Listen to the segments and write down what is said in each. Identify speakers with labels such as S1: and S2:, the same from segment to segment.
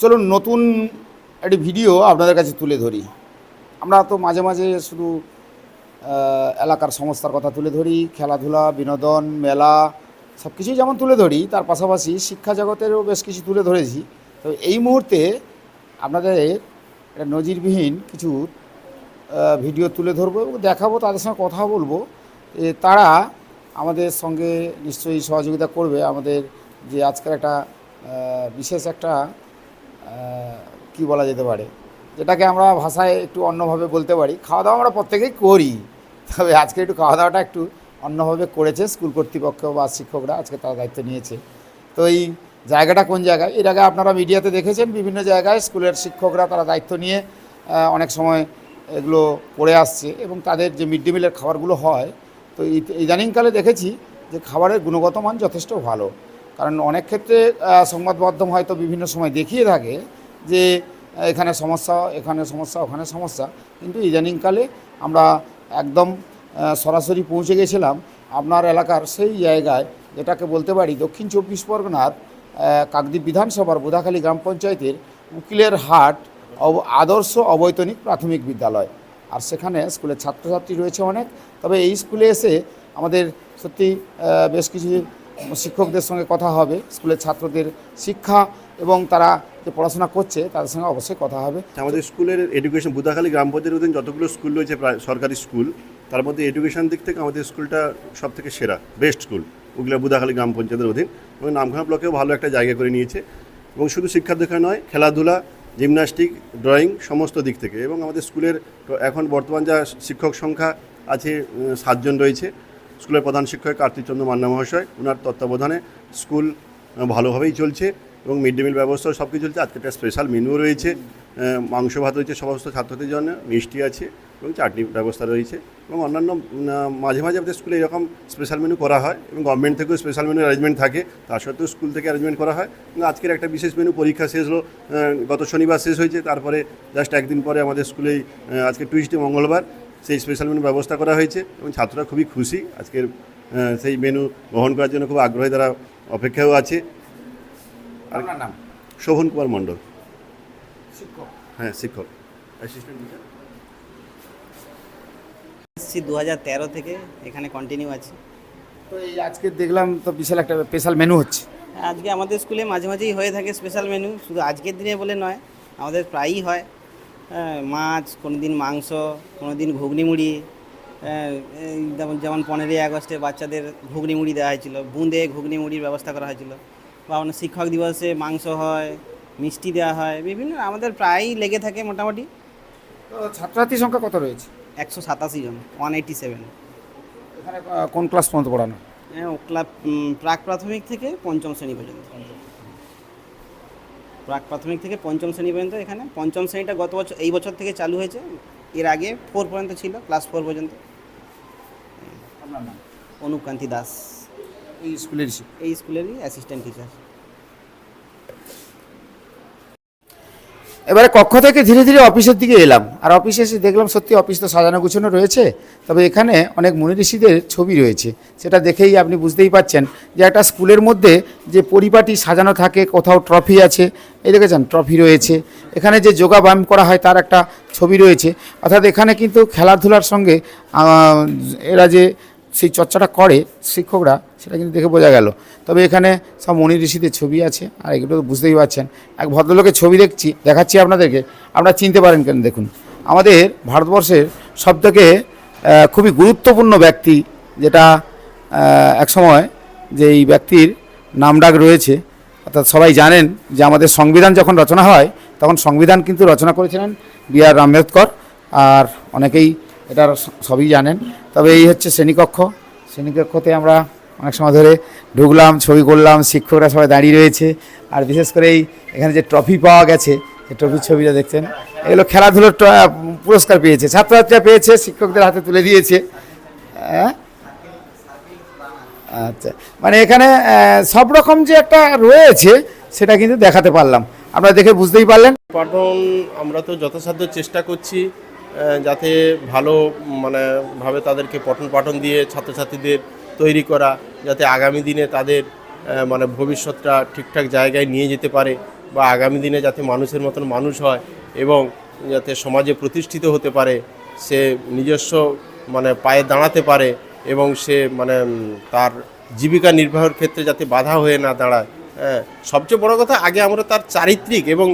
S1: চলুন, নতুন একটি ভিডিও আপনাদের কাছে তুলে ধরি। আমরা তো মাঝে মাঝে শুধু এলাকার সমস্যার কথা তুলে ধরি, খেলাধুলা, বিনোদন, মেলা সব কিছুই যেমন তুলে ধরি, তার পাশাপাশি শিক্ষা জগতেরও বেশ কিছু তুলে ধরেছি। তো এই মুহূর্তে আপনাদের একটা নজিরবিহীন কিছু ভিডিও তুলে ধরবো এবং দেখাবো, তাদের সঙ্গে কথা বলব। তারা আমাদের সঙ্গে নিশ্চয়ই সহযোগিতা করবে। আমাদের যে আজকের একটা বিশেষ একটা কি বলা যেতে পারে? যেটাকে আমরা ভাষায় একটু অন্যভাবে বলতে পারি। খাওয়া দাওয়া আমরা প্রত্যেকেই করি। তবে আজকে একটু খাওয়া দাওয়াটা একটু অন্যভাবে করেছে স্কুল কর্তৃপক্ষ বা শিক্ষকরা, আজকে তার দায়িত্ব নিয়েছে। তো এই জায়গাটা কোন জায়গায় এর আগে আপনারা মিডিয়াতে দেখেছেন, বিভিন্ন জায়গায় স্কুলের শিক্ষকরা তারা দায়িত্ব নিয়ে অনেক সময় এগুলো করে আসছে এবং তাদের যে মিড ডে মিলের খাবারগুলো হয়, তো ইদানিংকালে দেখেছি যে খাবারের গুণগত মান যথেষ্ট ভালো। কারণ অনেক ক্ষেত্রে সংবাদ মাধ্যম হয়তো বিভিন্ন সময় দেখিয়ে থাকে যে এখানে সমস্যা এখানে সমস্যা, ওখানে সমস্যা। কিন্তু ইদানিংকালে আমরা একদম সরাসরি পৌঁছে গেছিলাম আপনার এলাকার সেই জায়গায়, যেটাকে বলতে পারি দক্ষিণ চব্বিশ পরগনার কাকদ্বীপ বিধানসভার বোধাখালী গ্রাম পঞ্চায়েতের উকিলের হাট আদর্শ অবৈতনিক প্রাথমিক বিদ্যালয়। আর সেখানে স্কুলের ছাত্রছাত্রী রয়েছে অনেক। তবে এই স্কুলে এসে আমাদের সত্যি বেশ কিছু শিক্ষকদের সঙ্গে কথা হবে, স্কুলের ছাত্রদের শিক্ষা এবং তারা যে পড়াশোনা করছে তাদের সঙ্গে অবশ্যই কথা হবে।
S2: আমাদের স্কুলের এডুকেশন বুদাখালী গ্রাম পঞ্চায়েতের অধীন যতগুলো স্কুল রয়েছে, প্রায় সরকারি স্কুল তার মধ্যে এডুকেশন দিক থেকে আমাদের স্কুলটা সব থেকে সেরা বেস্ট স্কুল ওগুলো বুদাখালী গ্রাম পঞ্চায়েতের অধীন এবং নামখানা ব্লকেও ভালো একটা জায়গা করে নিয়েছে। এবং শুধু শিক্ষার দেখা নয়, খেলাধুলা জিমনাস্টিক ড্রয়িং সমস্ত দিক থেকে এবং আমাদের স্কুলের এখন বর্তমান যা শিক্ষক সংখ্যা আছে সাতজন রয়েছে। স্কুলের প্রধান শিক্ষক কার্তিকচন্দ্র মান্না মহাশয় ওনার তত্ত্বাবধানে স্কুল ভালোভাবেই চলছে এবং মিড ডে মিল ব্যবস্থাও সব কিছু চলছে। আজকে একটা স্পেশাল মেনুও রয়েছে মাংস ভাত রয়েছে, সমস্ত ছাত্রদের জন্য, মিষ্টি আছে এবং চাটনি ব্যবস্থা রয়েছে এবং অন্যান্য মাঝে মাঝে আমাদের স্কুলে এরকম স্পেশাল মেনু করা হয় এবং গভর্নমেন্ট থেকেও স্পেশাল মেনু অ্যারেঞ্জমেন্ট থাকে। তা সত্ত্বেও স্কুল থেকে অ্যারেঞ্জমেন্ট করা হয়। এবং আজকের একটা বিশেষ মেনু পরীক্ষা শেষ হলো গত শনিবার শেষ হয়েছে। তারপরে জাস্ট একদিন পরে আমাদের স্কুলেই আজকে টুইসডে মঙ্গলবার। সেই স্পেশাল মেনু ব্যবস্থা করা হয়েছে এবং ছাত্ররা খুবই খুশি। আজকের সেই মেনু গ্রহণ করার জন্য খুব আগ্রহী তারা অপেক্ষাও আছে।
S1: আর নাম?
S2: শোভন কুমার মণ্ডল।
S1: শিক্ষক।
S2: হ্যাঁ শিক্ষক। অ্যাসিস্ট্যান্ট টিচার
S3: এসেছি দু হাজার তেরো থেকে এখানে কন্টিনিউ আছি।
S1: তো এই আজকে দেখলাম তো বিশাল একটা স্পেশাল মেনু হচ্ছে।
S3: আজকে আমাদের স্কুলে মাঝে মাঝেই হয়ে থাকে স্পেশাল মেনু শুধু আজকের দিনে বলে নয় আমাদের প্রায়ই হ্যাঁ, মাছ কোনো দিন মাংস কোনো দিন ঘুগনি মুড়ি হ্যাঁ, যেমন যেমন পনেরোই আগস্টে বাচ্চাদের ঘুগনি মুড়ি দেওয়া হয়েছিল বুঁদে ঘুগনি মুড়ির ব্যবস্থা করা হয়েছিল। বা অন্য শিক্ষক দিবসে মাংস হয় মিষ্টি দেওয়া হয় বিভিন্ন আমাদের প্রায়ই লেগে থাকে মোটামুটি।
S1: ছাত্রছাত্রীর সংখ্যা কত রয়েছে?
S3: একশো সাতাশি জন ওয়ান এইটি সেভেন
S1: এখানে কোন ক্লাস পর্যন্ত পড়ানো?
S3: হ্যাঁ ও ক্লাব প্রাক প্রাথমিক থেকে পঞ্চম শ্রেণি পর্যন্ত। প্রাক প্রাথমিক থেকে পঞ্চম শ্রেণি পর্যন্ত এখানে। পঞ্চম শ্রেণীটা গত বছর এই বছর থেকে চালু হয়েছে। এর আগে ফোর পর্যন্ত ছিল ক্লাস ফোর পর্যন্ত। অনুপকান্তি দাস।
S1: এই স্কুলের
S3: এই স্কুলেরই অ্যাসিস্ট্যান্ট টিচার
S1: এবারে কক্ষ থেকে ধীরে ধীরে অফিসের দিকে এলাম। আর অফিসে এসে দেখলাম সত্যি অফিস তো সাজানো গুছানো রয়েছে, তবে এখানে অনেক মুনি ঋষিদের ছবি রয়েছে। সেটা দেখেই আপনি বুঝতেই পাচ্ছেন যে একটা স্কুলের মধ্যে যে পরিপাটি সাজানো থাকে, কোথাও ট্রফি আছে, এই দেখেছেন ট্রফি রয়েছে। এখানে যে যোগা ব্যায়াম করা হয় তার একটা ছবি রয়েছে। অর্থাৎ এখানে কিন্তু খেলাধুলার সঙ্গে এরা যে সেই চর্চাটা করে শিক্ষকরা, সেটা কিন্তু দেখে বোঝা গেল। তবে এখানে সব মনি ঋষিদের ছবি আছে, আর এগুলো তো বুঝতেই পারছেন। এক ভদ্রলোকের ছবি দেখছি, দেখাচ্ছি আপনাদেরকে, আপনারা চিনতে পারেন কেন দেখুন। আমাদের ভারতবর্ষের সবথেকে খুবই গুরুত্বপূর্ণ ব্যক্তি যেটা একসময় যে এই ব্যক্তির নামডাক রয়েছে, অর্থাৎ সবাই জানেন যে আমাদের সংবিধান যখন রচনা হয়, তখন সংবিধান কিন্তু রচনা করেছিলেন বি আর আম্বেদকর, আর অনেকেই এটা সবই জানেন। তবে এই হচ্ছে শ্রেণীকক্ষ। শ্রেণীকক্ষতে আমরা অনেক সময় ধরে ঢুকলাম, ছবি করলাম, শিক্ষকরা সবাই দাঁড়িয়ে রয়েছে। আর বিশেষ করে এই এখানে যে ট্রফি পাওয়া গেছে, যে ট্রফির ছবিটা দেখছেন, এগুলো খেলাধুলোর পুরস্কার পেয়েছে। ছাত্রছাত্রীরা পেয়েছে, শিক্ষকদের হাতে তুলে দিয়েছে। আচ্ছা। মানে এখানে সব রকম যে একটা রয়েছে, সেটা কিন্তু দেখাতে পারলাম। আপনারা দেখে বুঝতেই পারলেন।
S4: পাঠন আমরা তো যথাসাধ্য চেষ্টা করছি। যাতে ভালো মানে ভাবে তাদেরকে পঠন পাঠন দিয়ে, ছাত্রছাত্রীদের তৈরি করা, যাতে আগামী দিনে তাদের মানে ভবিষ্যৎটা ঠিকঠাক জায়গায় নিয়ে যেতে পারে বা আগামী দিনে যাতে মানুষের মতন মানুষ হয় এবং যাতে সমাজে প্রতিষ্ঠিত হতে পারে, সে নিজস্ব মানে পায়ে দাঁড়াতে পারে এবং সে মানে তার জীবিকা নির্বাহের ক্ষেত্রে যাতে বাধা হয়ে না দাঁড়ায়। হ্যাঁ সবচেয়ে বড় কথা, আগে আমরা তার চারিত্রিক এবং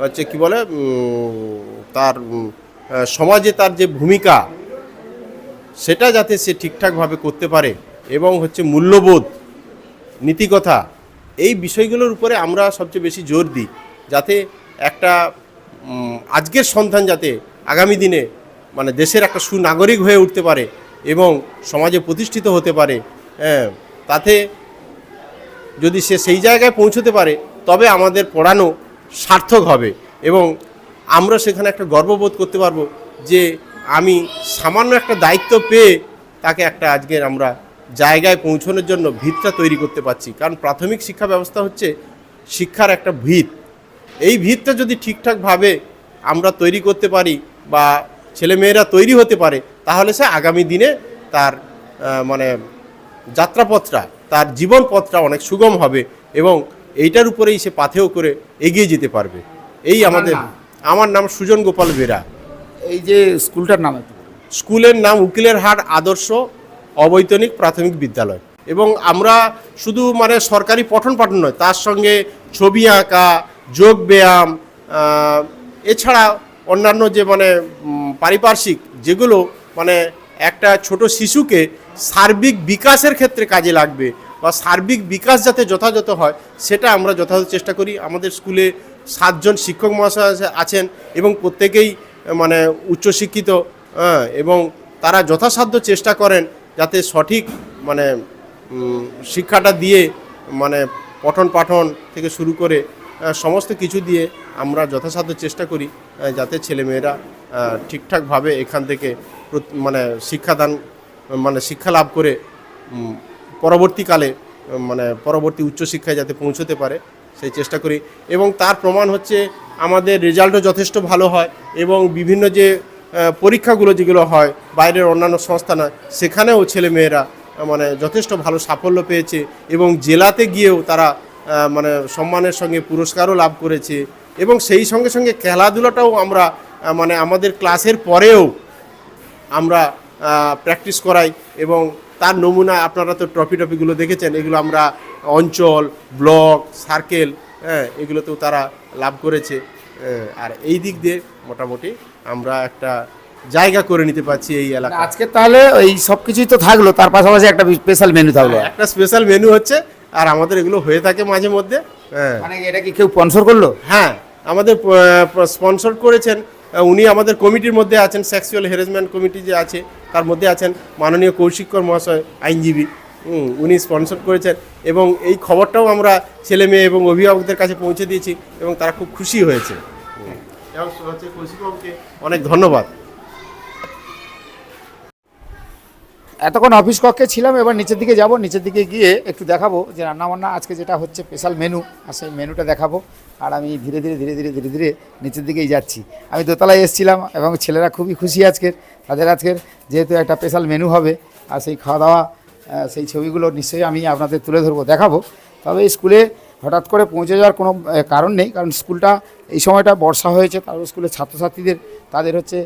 S4: হচ্ছে কি বলে তার সমাজে তার যে ভূমিকা, সেটা যাতে সে ঠিকঠাকভাবে করতে পারে এবং হচ্ছে মূল্যবোধ, নীতিকথা, এই বিষয়গুলোর উপরে আমরা সবচেয়ে বেশি জোর দিই। যাতে একটা আজকের সন্তান যাতে আগামী দিনে মানে দেশের একটা সুনাগরিক হয়ে উঠতে পারে এবং সমাজে প্রতিষ্ঠিত হতে পারে হ্যাঁ তাতে যদি সে সেই জায়গায় পৌঁছতে পারে, তবে আমাদের পড়ানো সার্থক হবে এবং আমরা সেখানে একটা গর্ববোধ করতে পারব যে আমি সামান্য একটা দায়িত্ব পেয়ে তাকে একটা আজকের আমরা জায়গায় পৌঁছানোর জন্য ভিতটা তৈরি করতে পারছি কারণ প্রাথমিক শিক্ষা ব্যবস্থা হচ্ছে শিক্ষার একটা ভিত এই ভিতটা যদি ঠিকঠাকভাবে আমরা তৈরি করতে পারি বা ছেলেমেয়েরা তৈরি হতে পারে, তাহলে সে আগামী দিনে তার মানে যাত্রাপথটা, তার জীবনপথটা অনেক সুগম হবে এবং এইটার উপরেই সে পাথেও করে এগিয়ে যেতে পারবে এই আমাদের? আমার নাম সুজন গোপাল বেরা।
S1: এই যে স্কুলটার নাম
S4: স্কুলের নাম উকিলের হাট আদর্শ অবৈতনিক প্রাথমিক বিদ্যালয়। এবং আমরা শুধু মানে সরকারি পঠন পাঠন নয় তার সঙ্গে ছবি আঁকা যোগ ব্যায়াম এছাড়া অন্যান্য যে মানে পারিপার্শ্বিক যেগুলো মানে একটা ছোট শিশুকে সার্বিক বিকাশের ক্ষেত্রে কাজে লাগবে বা সার্বিক বিকাশ যাতে যথাযথ হয় সেটা আমরা যথাযথ চেষ্টা করি। আমাদের স্কুলে সাতজন শিক্ষক মহাশয় আছেন এবং প্রত্যেকেই মানে উচ্চশিক্ষিত হ্যাঁ, এবং তারা যথাসাধ্য চেষ্টা করেন যাতে সঠিক মানে শিক্ষাটা দিয়ে মানে পঠন পাঠন থেকে শুরু করে সমস্ত কিছু দিয়ে আমরা যথাসাধ্য চেষ্টা করি যাতে ছেলেমেয়েরা ঠিকঠাকভাবে এখান থেকে মানে শিক্ষাদান মানে শিক্ষা লাভ করে পরবর্তীকালে মানে পরবর্তী উচ্চশিক্ষায় যাতে পৌঁছতে পারে সেই চেষ্টা করি। এবং তার প্রমাণ হচ্ছে আমাদের রেজাল্টও যথেষ্ট ভালো হয় এবং বিভিন্ন যে পরীক্ষাগুলো যেগুলো হয়, বাইরের অন্যান্য সংস্থা নয়, সেখানেও ছেলেমেয়েরা মানে যথেষ্ট ভালো সাফল্য পেয়েছে এবং জেলাতে গিয়েও তারা মানে সম্মানের সঙ্গে পুরস্কারও লাভ করেছে। এবং সেই সঙ্গে সঙ্গে খেলাধুলাটাও আমরা মানে আমাদের ক্লাসের পরেও আমরা প্র্যাকটিস করাই এবং তার নমুনা আপনারা তো ট্রফি টফিগুলো দেখেছেন এগুলো আমরা অঞ্চল ব্লক সার্কেল হ্যাঁ এগুলোতেও তারা লাভ করেছে হ্যাঁ, আর এই দিক দিয়ে মোটামুটি আমরা একটা জায়গা করে নিতে পারছি এই এলাকা
S1: আজকে তাহলে এই সব কিছুই তো থাকল তার পাশাপাশি একটা স্পেশাল মেনু থাকল।
S4: একটা স্পেশাল মেনু হচ্ছে আর আমাদের এগুলো হয়ে থাকে মাঝে মধ্যে হ্যাঁ।
S1: মানে এটা কি কেউ স্পন্সর করল?
S4: হ্যাঁ আমাদের স্পন্সর করেছেন উনি আমাদের কমিটির মধ্যে আছেন সেক্সুয়াল হ্যারাসমেন্ট কমিটি যে আছে তার মধ্যে আছেন মাননীয় কৌশিককর মহাশয় আইনজীবী। উনি স্পন্সর করেছেন এবং এই খবরটাও আমরা ছেলে মেয়ে এবং অভিভাবকদের কাছে পৌঁছে দিয়েছি এবং তারা খুব খুশি হয়েছে। এবং হচ্ছে কৌশিকবাবুকে অনেক ধন্যবাদ।
S1: এতক্ষণ অফিস কক্ষে ছিলাম এবার নিচের দিকে যাব। নিচের দিকে গিয়ে একটু দেখাবো যে রান্নাবান্না আজকে যেটা হচ্ছে স্পেশাল মেনু আর সেই মেনুটা দেখাবো। আর আমি ধীরে ধীরে ধীরে ধীরে ধীরে ধীরে নিচের দিকেই যাচ্ছি। আমি দোতলায় এসেছিলাম এবং ছেলেরা খুবই খুশি আজকের। তাদের আজকের যেহেতু একটা স্পেশাল মেনু হবে, আর সেই খাওয়া দাওয়া সেই ছবিগুলো নিশ্চয়ই আমি আপনাদের তুলে ধরবো, দেখাবো। তবে স্কুলে হঠাৎ করে পৌঁছে যাওয়ার কোনো কারণ নেই, কারণ স্কুলটা এই সময়টা বর্ষা হয়েছে তারপর স্কুলের ছাত্রছাত্রীদের, তাদের হচ্ছে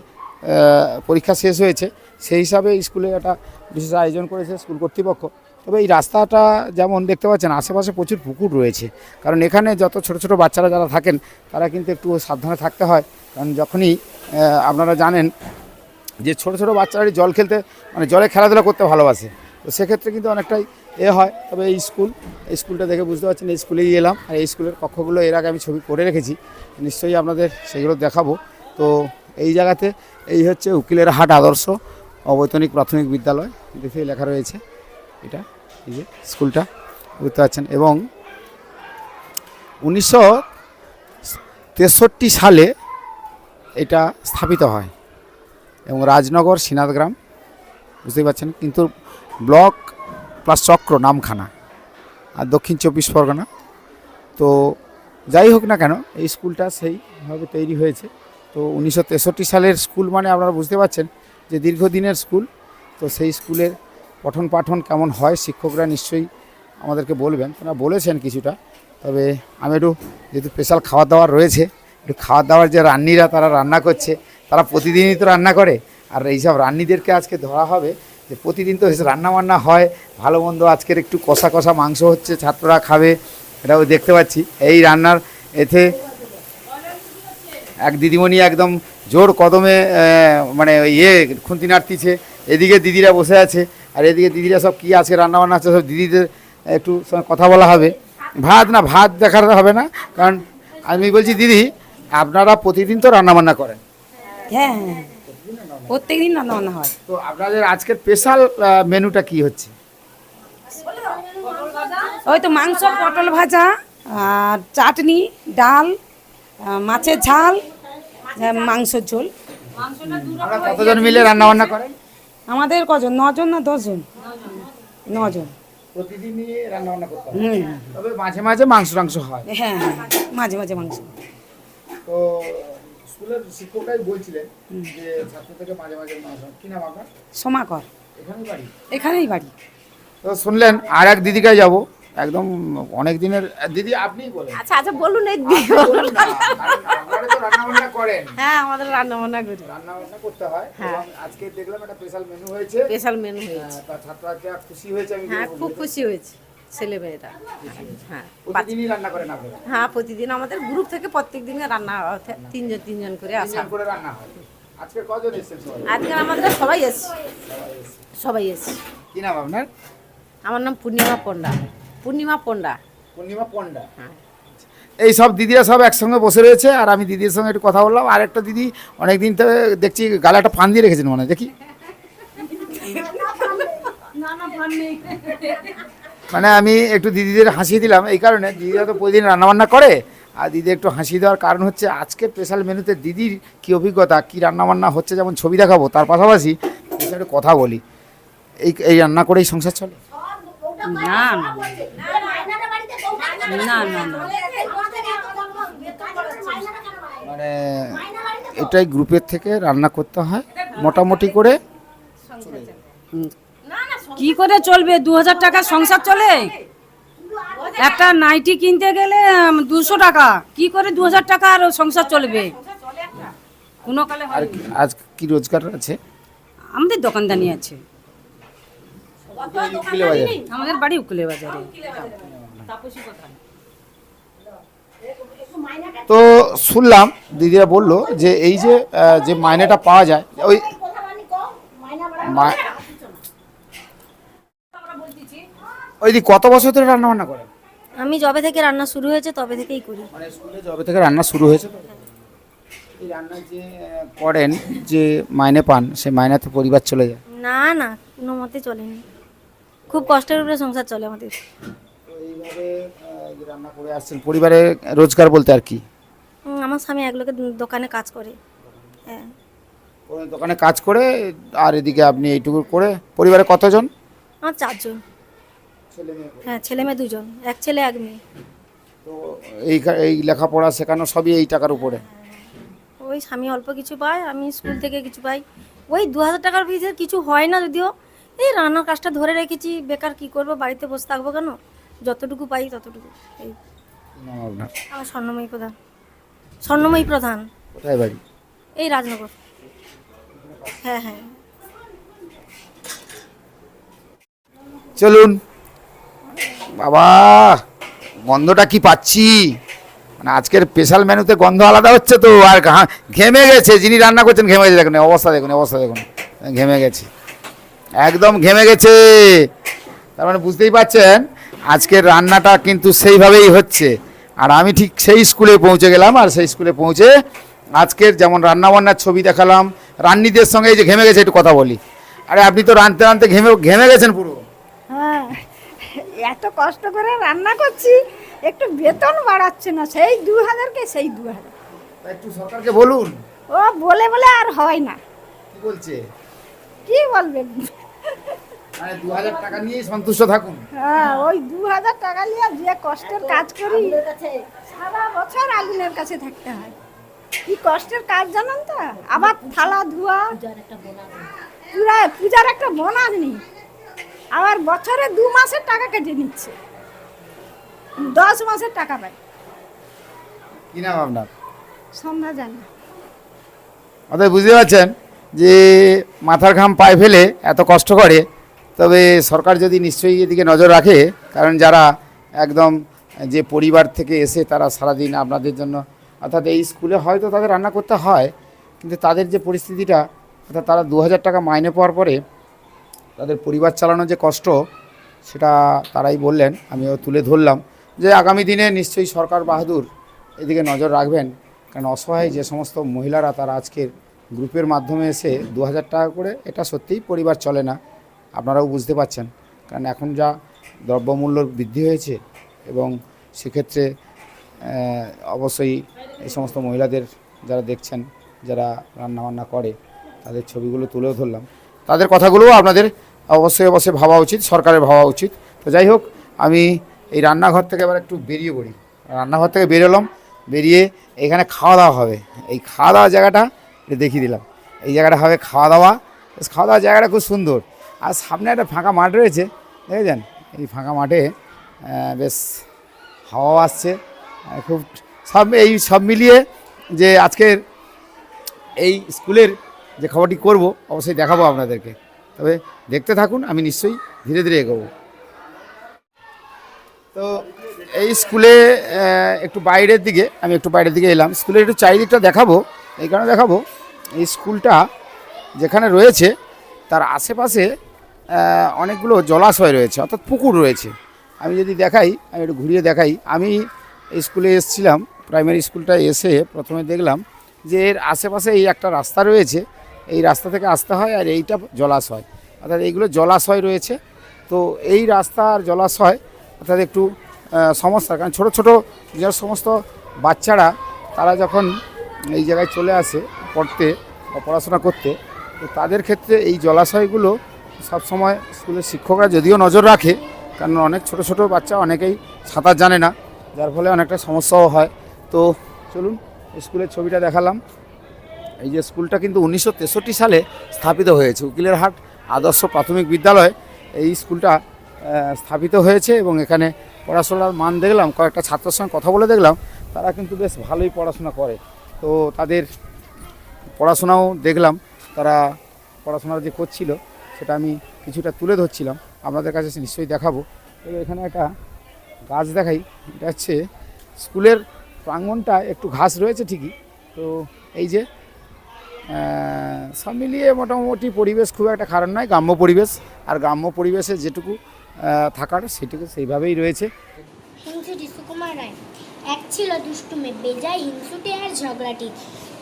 S1: পরীক্ষা শেষ হয়েছে। সেই হিসাবে স্কুলে একটা বিশেষ আয়োজন করেছে স্কুল কর্তৃপক্ষ। তবে এই রাস্তাটা যেমন দেখতে পাচ্ছেন, আশেপাশে প্রচুর পুকুর রয়েছে। কারণ এখানে যত ছোট ছোট বাচ্চারা যারা থাকেন, তারা কিন্তু একটু সাবধানে থাকতে হয়। কারণ যখনই আপনারা জানেন যে ছোট ছোট বাচ্চারা জল খেলতে মানে জলে খেলাধুলা করতে ভালোবাসে। তো সেক্ষেত্রে কিন্তু অনেকটাই এ হয়। তবে এই স্কুল, এই স্কুলটা দেখে বুঝতে পারছেন, এই স্কুলেই এলাম। আর এই স্কুলের কক্ষগুলো এর আগে আমি ছবি করে রেখেছি। নিশ্চয়ই আপনাদের সেগুলো দেখাবো। তো এই জায়গাতে, এই হচ্ছে উকিলের হাট আদর্শ অবৈতনিক প্রাথমিক বিদ্যালয়। দেখে লেখা রয়েছে এটা। এই যে স্কুলটা বুঝতে পারছেন। এবং উনিশশো তেষট্টি সালে এটা স্থাপিত হয় এবং রাজনগর সিনাদগ্রাম, বুঝতেই পারছেন? কিন্তু ব্লক প্লাস চক্র নামখানা আর দক্ষিণ চব্বিশ পরগনা। তো যাই হোক না কেন, এই স্কুলটা সেইভাবে তৈরি হয়েছে। তো উনিশশো তেষট্টি সালের স্কুল মানে আপনারা বুঝতে পারছেন যে দীর্ঘদিনের স্কুল। তো সেই স্কুলের পঠন পাঠন কেমন হয়, শিক্ষকরা নিশ্চয়ই আমাদেরকে বলবেন। তারা বলেছেন কিছুটা, তবে আমি একটু যেহেতু স্পেশাল খাবার দাবার রয়েছে, একটু খাবার দাওয়ার যে রান্নিরা তারা রান্না করছে, তারা প্রতিদিনই তো রান্না করে। আর এইসব রান্নিদেরকে আজকে ধরা হবে যে প্রতিদিন তো রান্না বান্না হয় ভালো মন্দ আজকের একটু কষা কষা মাংস হচ্ছে, ছাত্ররা খাবে, এটাও দেখতে পাচ্ছি। এই রান্নার এতে এক দিদিমণি একদম জোর কদমে মানে ইয়ে খুন্তি নাড়তিছে, এদিকে দিদিরা বসে আছে। আর এদিকে দিদিরা সব কী আজকে রান্না বান্না আছে সব দিদিদের একটু কথা বলা হবে। ভাত না ভাত দেখার হবে না কারণ আমি বলছি দিদি আপনারা প্রতিদিন তো রান্না বান্না করেন।
S5: হ্যাঁ হ্যাঁ প্রত্যেক দিন রান্না বান্না হয়।
S1: তো আপনাদের আজকের স্পেশাল মেনুটা কি হচ্ছে?
S5: ওই তো মাংস পটল ভাজা আর চাটনি ডাল মাছের ঝাল আহ, মাংসের ঝোল।
S1: কতজন মিলে রান্না বান্না করেন?
S5: আমাদের কজন? নজন না দশজন? নজন।
S1: প্রতিদিনই রান্না বান্না করতে হয়। তবে মাঝে মাঝে মাংস টাংস হয়।
S5: হ্যাঁ হ্যাঁ মাঝে মাঝে মাংস।
S1: তো স্কুলের শিক্ষকাই বলছিলেন যে ছাত্র থেকে মাঝে মাঝে মাংস। কি নাম আপনার?
S5: সমাকর।
S1: এখানেই বাড়ি?
S5: এখানেই বাড়ি।
S1: তো শুনলেন আর এক দিদিকে যাব। একদম অনেক দিনের দিদি আপনি বলেন।
S6: আচ্ছা আচ্ছা বলুন এই
S1: বলুন না, আপনারা তো রান্না বান্না করেন।
S6: হ্যাঁ আমাদের রান্না বান্না করি।
S1: রান্না বান্না করতে হয় এবং আজকে দেখলাম একটা স্পেশাল মেনু হয়েছে।
S6: স্পেশাল মেনু হয়েছে।
S1: তা ছাত্ররা খুশি হয়েছে আমি
S6: হ্যাঁ খুব খুশি হয়েছে ছেলে মেয়েরা হ্যাঁ
S1: প্রতিদিনই রান্না করেন আপনারা
S6: হ্যাঁ প্রতিদিন আমাদের গ্রুপ থেকে প্রত্যেক দিনে রান্না হয়। তিনজন তিনজন করে আসা
S1: করে রান্না হয়। আজকে কজন এসেছেন সবাই?
S6: আজকে আমাদের সবাই এসছে। সবাই এসছে।
S1: কি নাম আপনার?
S6: আমার নাম পূর্ণিমা পণ্ডা। পূর্ণিমা পণ্ডা।
S1: পূর্ণিমা পণ্ডা।
S6: হ্যাঁ।
S1: এই সব দিদিরা সব একসঙ্গে বসে রয়েছে আর আমি দিদির সঙ্গে একটু কথা বললাম। আর একটা দিদি অনেক দিন থেকে দেখছি গালে একটা ফান দিয়ে রেখেছেন মনে হয়, দেখি। মানে আমি একটু দিদিদের হাসিয়ে দিলাম এই কারণে দিদিরা তো প্রতিদিন রান্নাবান্না করে আর দিদি একটু হাসিয়ে দেওয়ার কারণ হচ্ছে আজকে স্পেশাল মেনুতে দিদির কি অভিজ্ঞতা কি রান্নাবান্না হচ্ছে যেমন ছবি দেখাবো তার পাশাপাশি একটু কথা বলি। এই এই রান্না করেই সংসার চলে।
S5: না না না
S1: মানে এটাই গ্রুপের থেকে রান্না করতে হয় মোটামুটি করে।
S5: কি করে চলবে? দু হাজার টাকার সংসার চলে? একটা নাইটি কিনতে গেলে দুশো টাকা। কি করে দু হাজার টাকা আর সংসার চলবে? কোনো কালে
S1: আর
S5: হয়
S1: আজ কি রোজগার আছে?
S5: আমাদের দোকানদানি আছে।
S1: উকিলে বাজারে
S5: আমাদের বাড়ি উকিলে বাজারে
S1: তো শুনলাম দিদিরা বলল যে এই যে যে মাইনেটা পাওয়া যায় ওই ওই দি কত বছর ধরে রান্না বান্না করেন
S7: আমি যবে থেকে রান্না শুরু হয়েছে তবে থেকেই করি।
S1: মানে স্কুলে যবে থেকে রান্না শুরু হয়েছে এই রান্না যে করেন যে মাইনে পান সে মাইনেতে পরিবার চলে যায়?
S7: না না কোনো মতে চলেনি। খুব কষ্টের উপরে সংসার চলে আমাদের।
S1: এইভাবে রান্না করে আসছেন পরিবারে রোজগার বলতে আর কি?
S7: উম, আমার স্বামী এক লোকের দোকানে কাজ করে। হ্যাঁ।
S1: ওই দোকানে কাজ করে আর এদিকে আপনি এইটুকু করে পরিবারে কতজন?
S7: আমার চারজন।
S1: ছেলে মেয়ে
S7: হ্যাঁ ছেলে মেয়ে দুজন এক ছেলে এক মেয়ে।
S1: তো এই কা- এই লেখাপড়া শেখানো সবই এই টাকার উপরে?
S7: ওই স্বামী অল্প কিছু পায় আমি স্কুল থেকে কিছু পাই। ওই দু হাজার টাকার ভিতরে কিছু হয় না যদিও এই রান্নার কাজটা ধরে রেখেছি বেকার কি করব বাড়িতে বসে থাকব কেন? যতটুকু পাই ততটুকু এই। আমার স্বর্ণময়ী প্রধান। স্বর্ণময়ী প্রধান।
S1: কোথায় বাড়ি?
S7: এই রাজনগর। হ্যাঁ হ্যাঁ।
S1: চলুন। বাবা গন্ধটা কি পাচ্ছি? মানে আজকের স্পেশাল মেনুতে গন্ধ আলাদা হচ্ছে তো আর ঘেমে গেছে। যিনি রান্না করছেন ঘেমে গেছে। দেখুন অবস্থা দেখুন অবস্থা দেখুন। ঘেমে গেছে। একদম ঘেমে গেছে। তার মানে বুঝতেই পারছেন আজকের রান্নাটা কিন্তু সেইভাবেই হচ্ছে। আর আমি ঠিক সেই স্কুলে পৌঁছে গেলাম আর সেই স্কুলে পৌঁছে আজকের যেমন রান্নাবান্নার ছবি দেখালাম রান্নিদের সঙ্গে এই যে ঘেমে গেছে একটু কথা বলি। আরে আপনি তো রাঁধতে রাঁধতে ঘেমে ঘেমে গেছেন পুরো।
S8: হ্যাঁ এত কষ্ট করে রান্না করছি একটু বেতন বাড়াচ্ছে না সেই দু হাজারকে সেই দু হাজার।
S1: একটু সরকারকে বলুন।
S8: ও বলে বলে আর হয় না।
S1: কি বলছে?
S8: কি বলবে
S1: মানে দু হাজার টাকা নিয়েই সন্তুষ্ট থাকুন।
S8: হ্যাঁ ওই দু হাজার টাকা নিয়ে যে কষ্টের কাজ করি সারা বছর আগুনের কাছে থাকতে হয়। কি কষ্টের কাজ জানেন তো? আবার থালা ধোয়া পূজার একটা বোনাস নেই। আবার বছরে দু মাসের টাকা কেটে নিচ্ছে। দশ মাসের টাকা পাই
S1: কি নাম আপনার?
S8: সন্ধ্যা জানা।
S1: অতএব বুঝতে পারছেন? যে মাথার ঘাম পায়ে ফেলে এত কষ্ট করে, তবে সরকার যদি নিশ্চয়ই এদিকে নজর রাখে, কারণ যারা একদম যে পরিবার থেকে এসে তারা সারাদিন আপনাদের জন্য, অর্থাৎ এই স্কুলে হয়তো তাদের রান্না করতে হয়, কিন্তু তাদের যে পরিস্থিতিটা, অর্থাৎ তারা দু হাজার টাকা মাইনে পাওয়ার পরে তাদের পরিবার চালানোর যে কষ্ট, সেটা তারাই বললেন, আমিও তুলে ধরলাম, যে আগামী দিনে নিশ্চয়ই সরকার বাহাদুর এদিকে নজর রাখবেন, কারণ অসহায় যে সমস্ত মহিলারা তারা আজকের গ্রুপের মাধ্যমে এসে দু হাজার টাকা করে এটা সত্যিই পরিবার চলে না। আপনারাও বুঝতে পারছেন। কারণ এখন যা দ্রব্যমূল্য বৃদ্ধি হয়েছে এবং সেক্ষেত্রে অবশ্যই এই সমস্ত মহিলাদের যারা দেখছেন, যারা রান্নাবান্না করে, তাদের ছবিগুলো তুলেও ধরলাম। তাদের কথাগুলোও আপনাদের অবশ্যই অবশ্যই ভাবা উচিত, সরকারের ভাবা উচিত। তো যাই হোক, আমি এই রান্নাঘর থেকে এবার একটু বেরিয়ে পড়ি। রান্নাঘর থেকে বেরোলাম, বেরিয়ে এখানে খাওয়া দাওয়া হবে। এই খাওয়া দাওয়া জায়গাটা এটা দেখিয়ে দিলাম। এই জায়গাটা হবে খাওয়া দাওয়া খাওয়া দাওয়ার জায়গাটা খুব সুন্দর। আর সামনে একটা ফাঁকা মাঠ রয়েছে, দেখেছেন? এই ফাঁকা মাঠে বেশ হাওয়া আসছে। খুব, সব এই সব মিলিয়ে যে আজকের এই স্কুলের যে খবরটি করব, অবশ্যই দেখাবো আপনাদেরকে। তবে দেখতে থাকুন, আমি নিশ্চয়ই ধীরে ধীরে এগোবো। তো এই স্কুলে একটু বাইরের দিকে, আমি একটু বাইরের দিকে এলাম। স্কুলের একটু চারিদিকটা দেখাবো। এই কারণে দেখাবো, এই স্কুলটা যেখানে রয়েছে, তার আশেপাশে অনেকগুলো জলাশয় রয়েছে, অর্থাৎ পুকুর রয়েছে। আমি যদি দেখাই, আমি একটু ঘুরিয়ে দেখাই। আমি স্কুলে এসেছিলাম, প্রাইমারি স্কুলটা এসে প্রথমে দেখলাম যে এর আশেপাশে এই একটা রাস্তা রয়েছে, এই রাস্তা থেকে আসতে হয় আর এইটা জলাশয়। অর্থাৎ এইগুলো জলাশয় রয়েছে। তো এই রাস্তা আর জলাশয়, অর্থাৎ একটু সমস্যা, কারণ ছোটো ছোটো যে সমস্ত বাচ্চারা, তারা যখন এই জায়গায় চলে আসে পড়তে বা পড়াশোনা করতে। তো তাদের ক্ষেত্রে এই জলাশয়গুলো সবসময় স্কুলের শিক্ষকরা যদিও নজর রাখে, কারণ অনেক ছোট ছোট বাচ্চা অনেকেই সাঁতার জানে না, যার ফলে অনেকটা সমস্যাও হয়। তো চলুন স্কুলের ছবিটা দেখালাম। এই যে স্কুলটা কিন্তু উনিশশো তেষট্টি সালে স্থাপিত হয়েছে। উকিলের হাট আদর্শ প্রাথমিক বিদ্যালয়, এই স্কুলটা স্থাপিত হয়েছে এবং এখানে পড়াশোনার মান দেখলাম, কয়েকটা ছাত্রের সঙ্গে কথা বলে দেখলাম, তারা কিন্তু বেশ ভালোই পড়াশোনা করে। তো তাদের পড়াশোনাও দেখলাম, তারা পড়াশোনা যে করছিল সেটা আমি কিছুটা তুলে ধরছিলাম, আপনাদের কাছে নিশ্চয়ই দেখাবো। তবে এখানে একটা গাছ দেখাই, এটা হচ্ছে স্কুলের প্রাঙ্গণটা একটু ঘাস রয়েছে ঠিকই, তো এই যে সব মিলিয়ে মোটামুটি পরিবেশ খুব একটা খারাপ নয়, গ্রাম্য পরিবেশ, আর গ্রাম্য পরিবেশে যেটুকু থাকার সেটুকু সেইভাবেই রয়েছে।
S9: রায়? এক ছিল দুষ্টুমে বেজায় হিংসুটে আর ঝগড়াটি।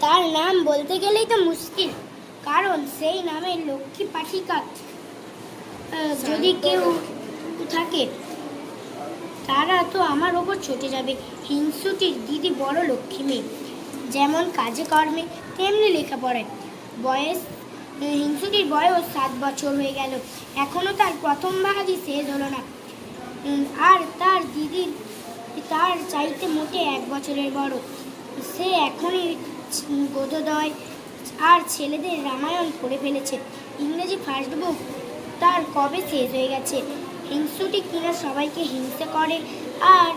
S9: তার নাম বলতে গেলেই তো মুশকিল কারণ সেই নামে লক্ষ্মী পাঠিকা যদি কেউ থাকে তারা তো আমার ওপর ছুটে যাবে। হিংসুটির দিদি বড় লক্ষ্মী মেয়ে যেমন কাজে কর্মে তেমনি লেখাপড়ায়। বয়স হিংসুটির বয়স সাত বছর হয়ে গেল। এখনও তার প্রথম ভাগাদি শেষ হলো না। আর তার দিদির তার চাইতে মোটে এক বছরের বড়। সে এখনই বোধোদয় আর ছেলেদের রামায়ণ পড়ে ফেলেছে। ইংরেজি ফার্স্ট বুক তার কবে শেষ হয়ে গেছে? হিংসুটি কিনা সবাইকে হিংসে করে আর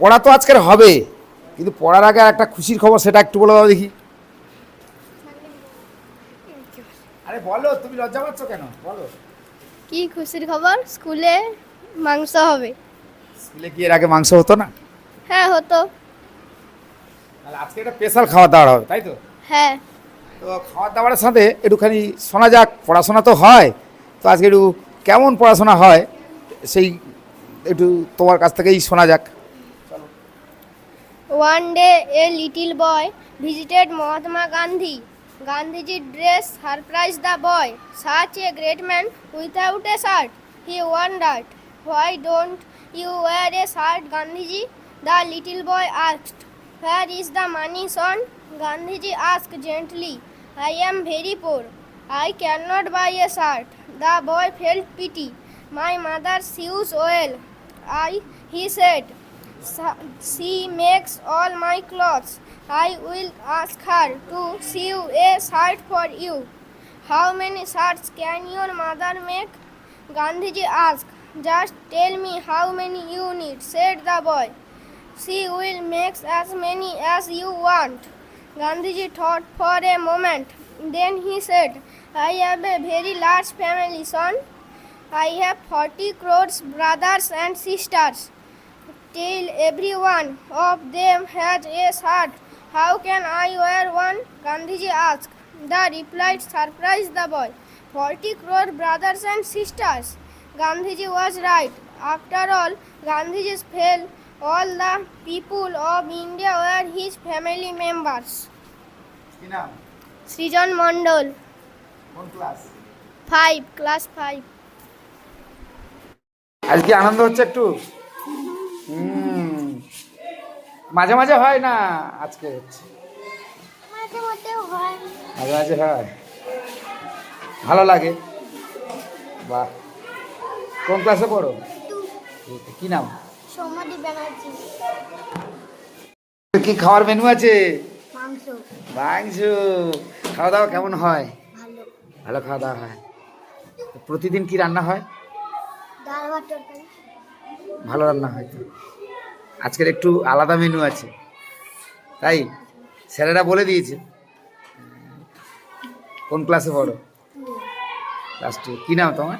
S1: পড়া তো আজকের হবে কিন্তু পড়ার আগে আর একটা খুশির খবর সেটা একটু বলে দাও দেখি। আরে বলো তুমি লজ্জা পাচ্ছ কেন? বলো।
S9: কি খুশির খবর? স্কুলে মাংস হবে।
S1: স্কুলে কি এর আগে মাংস হতো না?
S9: হ্যাঁ হতো।
S1: তাহলে আজকে একটা স্পেশাল খাওয়া দাওয়া হবে তাই তো?
S9: হ্যাঁ।
S1: তো খাওয়ার দাওয়ার সাথে একটুখানি শোনা যাক পড়াশোনা তো হয়। তো আজকে একটু কেমন পড়াশোনা হয় সেই একটু তোমার কাছ থেকেই শোনা যাক।
S9: One day, a little boy visited Mahatma Gandhi. Gandhiji dress surprised the boy. Such a great man without a shirt. He wondered, Why don't you wear a shirt, Gandhiji? The little boy asked, Where is the money, son? Gandhiji asked gently, I am very poor. I cannot buy a shirt. The boy felt pity. My mother sews well. I, he said, She makes all my clothes. I will ask her to sew a shirt for you. How many shirts can your mother make? Gandhiji asked. Just tell me how many you need, said the boy. She will make as many as you want. Gandhiji thought for a moment. Then he said, I have a very large family, son. I have 40 crores brothers and sisters. Till every one of them has a shirt. How can I wear one? Gandhiji asked. The reply surprised the boy. 40 crore brothers and sisters. Gandhiji was right. After all, Gandhiji felt all the people of India were his family members.
S1: কি নাম
S9: Srijan Mandal,
S1: কোন class
S9: 5, class 5.
S1: আজকে আনন্দ হচ্ছে একটু হুম মাঝে মাঝে হয় না আজকে হচ্ছে
S9: হয়
S1: মাঝে মাঝে হয় ভালো লাগে বাহ কোন ক্লাসে পড়ো? কি নাম? কি খাওয়ার মেনু আছে?
S9: মাংস।
S1: খাওয়া দাওয়া কেমন হয়?
S9: ভালো।
S1: খাওয়া দাওয়া হয়। প্রতিদিন কি রান্না হয়? ভালো রান্না হয় তো। আজকের একটু আলাদা মেনু আছে। তাই? স্যারেরা বলে দিয়েছে। কোন ক্লাসে পড়ো? ক্লাস টু কী নাম তোমার?